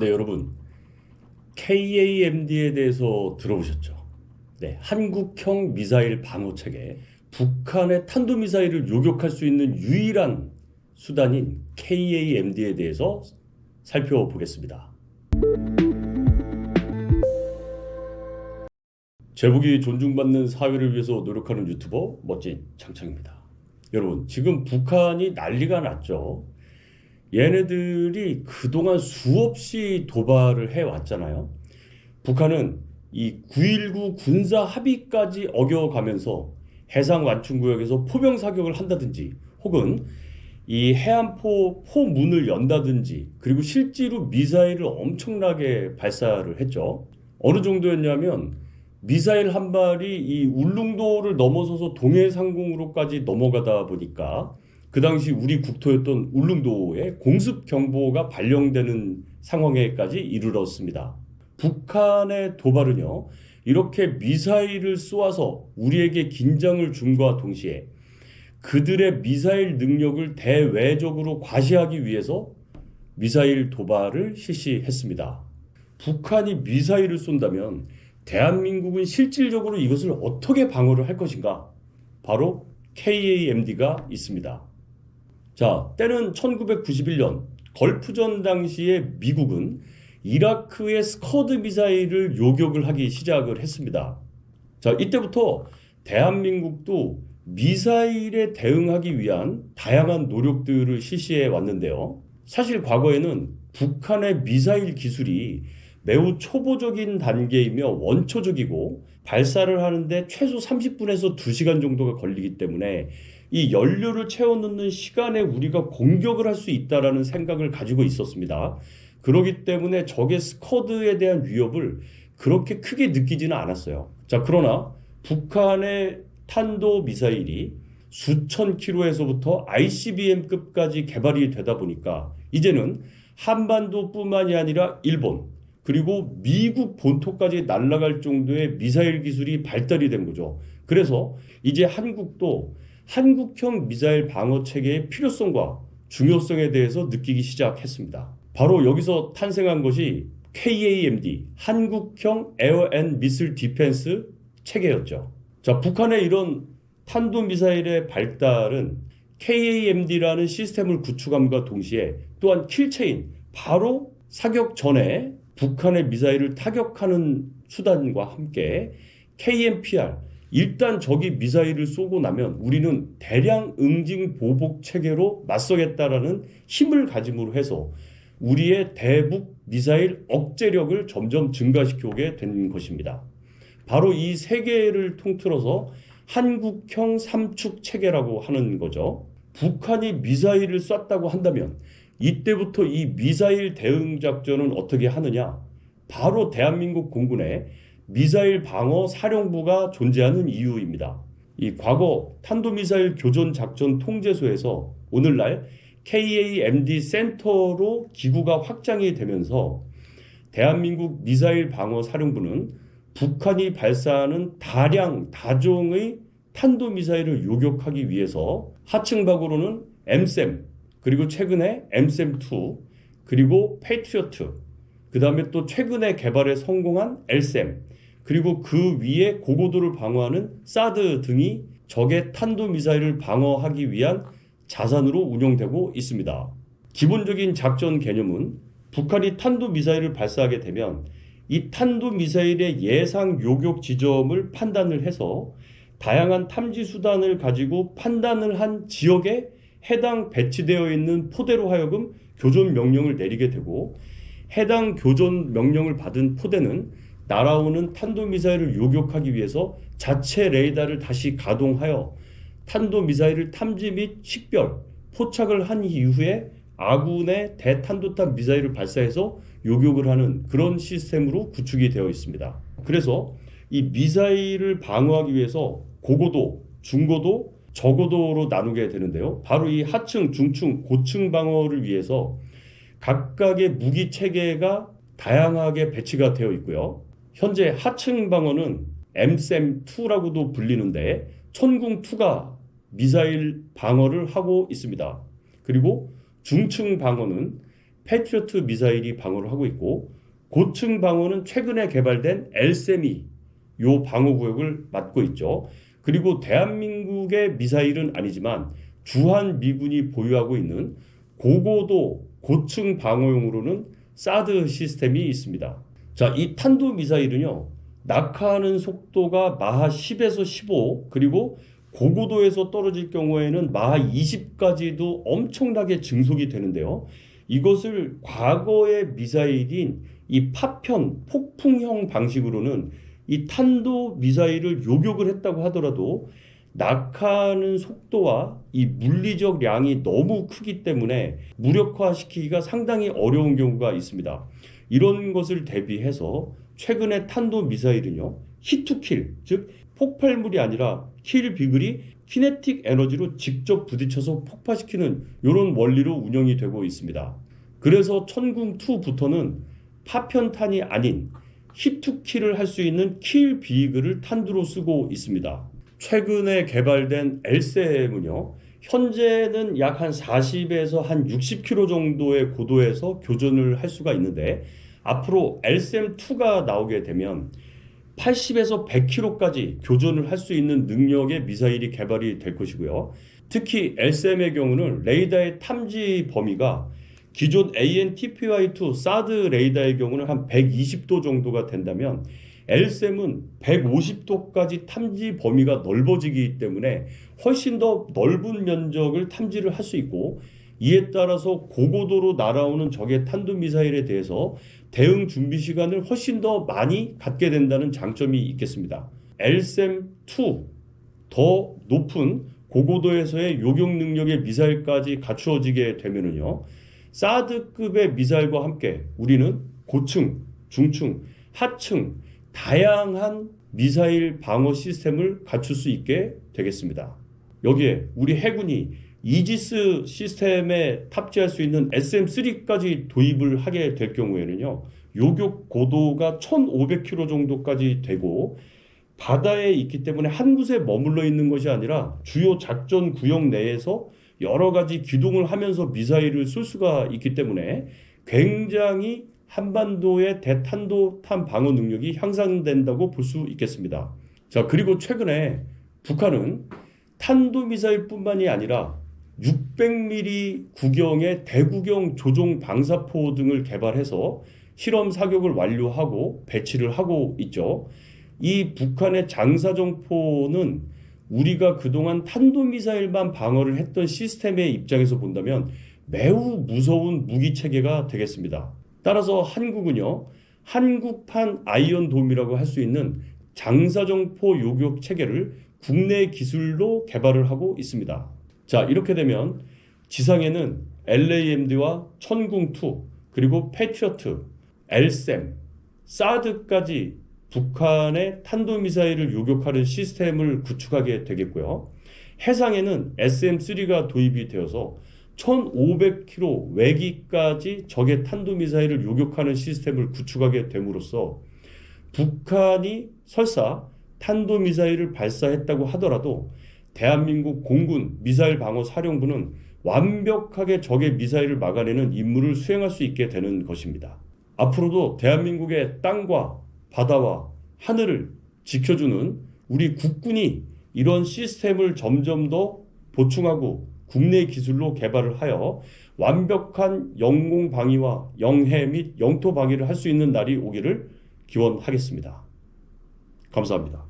네, 여러분. KAMD에 대해서 들어보셨죠? 네, 한국형 미사일 방어 체계. 북한의 탄도 미사일을 요격할 수 있는 유일한 수단인 KAMD에 대해서 살펴보겠습니다. 제복이 존중받는 사회를 위해서 노력하는 유튜버 멋진 창창입니다. 여러분, 지금 북한이 난리가 났죠. 얘네들이 그동안 수없이 도발을 해왔잖아요. 북한은 이 9.19 군사 합의까지 어겨가면서 해상 완충구역에서 포병 사격을 한다든지 혹은 이 해안포 포문을 연다든지 그리고 실제로 미사일을 엄청나게 발사를 했죠. 어느 정도였냐면 미사일 한 발이 이 울릉도를 넘어서서 동해 상공으로까지 넘어가다 보니까 그 당시 우리 국토였던 울릉도에 공습 경보가 발령되는 상황에까지 이르렀습니다. 북한의 도발은요, 이렇게 미사일을 쏘아서 우리에게 긴장을 줌과 동시에 그들의 미사일 능력을 대외적으로 과시하기 위해서 미사일 도발을 실시했습니다. 북한이 미사일을 쏜다면 대한민국은 실질적으로 이것을 어떻게 방어를 할 것인가? 바로 KAMD가 있습니다. 자, 때는 1991년 걸프전 당시에 미국은 이라크의 스커드 미사일을 요격을 하기 시작을 했습니다. 자, 이때부터 대한민국도 미사일에 대응하기 위한 다양한 노력들을 실시해 왔는데요. 사실 과거에는 북한의 미사일 기술이 매우 초보적인 단계이며 원초적이고 발사를 하는데 최소 30분에서 2시간 정도가 걸리기 때문에 이 연료를 채워 넣는 시간에 우리가 공격을 할 수 있다라는 생각을 가지고 있었습니다. 그렇기 때문에 적의 스쿼드에 대한 위협을 그렇게 크게 느끼지는 않았어요. 자, 그러나 북한의 탄도 미사일이 수천 킬로에서부터 ICBM급까지 개발이 되다 보니까 이제는 한반도뿐만이 아니라 일본 그리고 미국 본토까지 날아갈 정도의 미사일 기술이 발달이 된 거죠. 그래서 이제 한국도 한국형 미사일 방어 체계의 필요성과 중요성에 대해서 느끼기 시작했습니다. 바로 여기서 탄생한 것이 KAMD, 한국형 에어 앤 미슬 디펜스 체계였죠. 자, 북한의 이런 탄도미사일의 발달은 KAMD라는 시스템을 구축함과 동시에 또한 킬체인, 바로 사격 전에 북한의 미사일을 타격하는 수단과 함께 KMPR, 일단 적이 미사일을 쏘고 나면 우리는 대량 응징 보복 체계로 맞서겠다라는 힘을 가짐으로 해서 우리의 대북 미사일 억제력을 점점 증가시켜오게 된 것입니다. 바로 이 세 개를 통틀어서 한국형 삼축 체계라고 하는 거죠. 북한이 미사일을 쐈다고 한다면 이때부터 이 미사일 대응 작전은 어떻게 하느냐? 바로 대한민국 공군의 미사일 방어 사령부가 존재하는 이유입니다. 이 과거 탄도미사일 교전 작전 통제소에서 오늘날 KAMD 센터로 기구가 확장이 되면서 대한민국 미사일 방어 사령부는 북한이 발사하는 다량 다종의 탄도미사일을 요격하기 위해서 하층박으로는 엠셈 그리고 최근에 엠셈2 그리고 페이트리어트 그 다음에 또 최근에 개발에 성공한 엘셈 그리고 그 위에 고고도를 방어하는 사드 등이 적의 탄도미사일을 방어하기 위한 자산으로 운영되고 있습니다. 기본적인 작전 개념은 북한이 탄도미사일을 발사하게 되면 이 탄도미사일의 예상 요격 지점을 판단을 해서 다양한 탐지 수단을 가지고 판단을 한 지역에 해당 배치되어 있는 포대로 하여금 교전 명령을 내리게 되고 해당 교전 명령을 받은 포대는 날아오는 탄도미사일을 요격하기 위해서 자체 레이더를 다시 가동하여 탄도미사일을 탐지 및 식별, 포착을 한 이후에 아군의 대탄도탄 미사일을 발사해서 요격을 하는 그런 시스템으로 구축이 되어 있습니다. 그래서 이 미사일을 방어하기 위해서 고고도, 중고도, 저고도로 나누게 되는데요. 바로 이 하층, 중층, 고층 방어를 위해서 각각의 무기 체계가 다양하게 배치가 되어 있고요. 현재 하층 방어는 MSM2라고도 불리는데 천궁2가 미사일 방어를 하고 있습니다. 그리고 중층 방어는 패트리어트 미사일이 방어를 하고 있고 고층 방어는 최근에 개발된 엘세미 요 방어 구역을 맡고 있죠. 그리고 대한민국의 미사일은 아니지만 주한 미군이 보유하고 있는 고고도 고층 방어용으로는 사드 시스템이 있습니다. 자, 이 탄도 미사일은요. 낙하하는 속도가 마하 10에서 15 그리고 고고도에서 떨어질 경우에는 마하 20까지도 엄청나게 증속이 되는데요. 이것을 과거의 미사일인 이 파편 폭풍형 방식으로는 이 탄도 미사일을 요격을 했다고 하더라도 낙하하는 속도와 이 물리적 양이 너무 크기 때문에 무력화시키기가 상당히 어려운 경우가 있습니다. 이런 것을 대비해서 최근에 탄도 미사일은요 히투킬 즉 폭발물이 아니라 킬 비글이 키네틱 에너지로 직접 부딪혀서 폭파시키는 이런 원리로 운영이 되고 있습니다. 그래서 천궁 2부터는 파편탄이 아닌 히투킬을 할 수 있는 킬 비글을 탄두로 쓰고 있습니다. 최근에 개발된 LCM은요. 현재는 약 한 40에서 한 60km 정도의 고도에서 교전을 할 수가 있는데 앞으로 LCM2가 나오게 되면 80에서 100km까지 교전을 할 수 있는 능력의 미사일이 개발이 될 것이고요. 특히 LCM의 경우는 레이더의 탐지 범위가 기존 AN/TPY2 사드 레이더의 경우는 한 120도 정도가 된다면 LCM은 150도까지 탐지 범위가 넓어지기 때문에 훨씬 더 넓은 면적을 탐지를 할 수 있고 이에 따라서 고고도로 날아오는 적의 탄도미사일에 대해서 대응 준비 시간을 훨씬 더 많이 갖게 된다는 장점이 있겠습니다. LSM-2 더 높은 고고도에서의 요격 능력의 미사일까지 갖추어지게 되면은요. 사드급의 미사일과 함께 우리는 고층, 중층, 하층 다양한 미사일 방어 시스템을 갖출 수 있게 되겠습니다. 여기에 우리 해군이 이지스 시스템에 탑재할 수 있는 SM3까지 도입을 하게 될 경우에는요. 요격 고도가 1500km 정도까지 되고 바다에 있기 때문에 한 곳에 머물러 있는 것이 아니라 주요 작전 구역 내에서 여러 가지 기동을 하면서 미사일을 쏠 수가 있기 때문에 굉장히 한반도의 대탄도탄 방어 능력이 향상된다고 볼 수 있겠습니다. 자, 그리고 최근에 북한은 탄도미사일뿐만이 아니라 600mm 구경의 대구경 조종 방사포 등을 개발해서 실험 사격을 완료하고 배치를 하고 있죠. 이 북한의 장사정포는 우리가 그동안 탄도미사일만 방어를 했던 시스템의 입장에서 본다면 매우 무서운 무기 체계가 되겠습니다. 따라서 한국은요, 한국판 아이언돔이라고 할 수 있는 장사정포 요격 체계를 국내 기술로 개발을 하고 있습니다. 자, 이렇게 되면 지상에는 LAMD와 천궁2 그리고 패트리어트, LSAM, 사드까지 북한의 탄도미사일을 요격하는 시스템을 구축하게 되겠고요. 해상에는 SM3가 도입이 되어서 1500km 외기까지 적의 탄도미사일을 요격하는 시스템을 구축하게 됨으로써 북한이 설사 탄도미사일을 발사했다고 하더라도 대한민국 공군 미사일 방어 사령부는 완벽하게 적의 미사일을 막아내는 임무를 수행할 수 있게 되는 것입니다. 앞으로도 대한민국의 땅과 바다와 하늘을 지켜주는 우리 국군이 이런 시스템을 점점 더 보충하고 국내 기술로 개발을 하여 완벽한 영공 방위와 영해 및 영토 방위를 할 수 있는 날이 오기를 기원하겠습니다. 감사합니다.